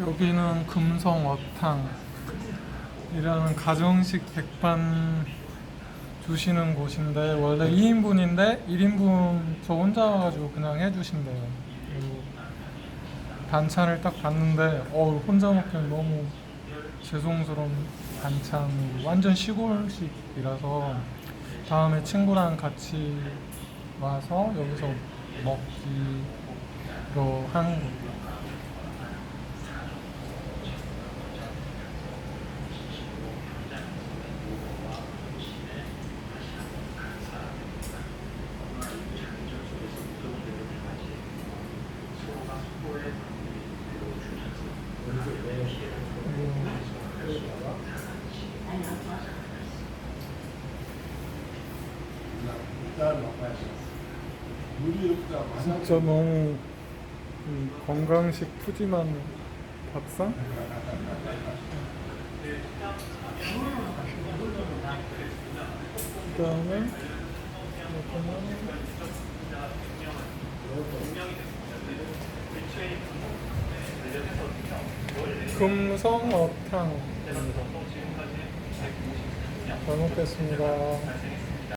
여기는 금성 어탕이라는 가정식 백반 주시는 곳인데 원래 2인분인데 1인분 저 혼자 와가지고 그냥 해주신대요. 반찬을 딱 봤는데 어 혼자 먹기엔 너무 죄송스러운 반찬이 완전 시골식이라서 다음에 친구랑 같이 와서 여기서 먹기로 하는 거예요. 진짜 너무 이 건강식 푸짐한 밥상? 그 다음에 금성어탕 잘 먹겠습니다.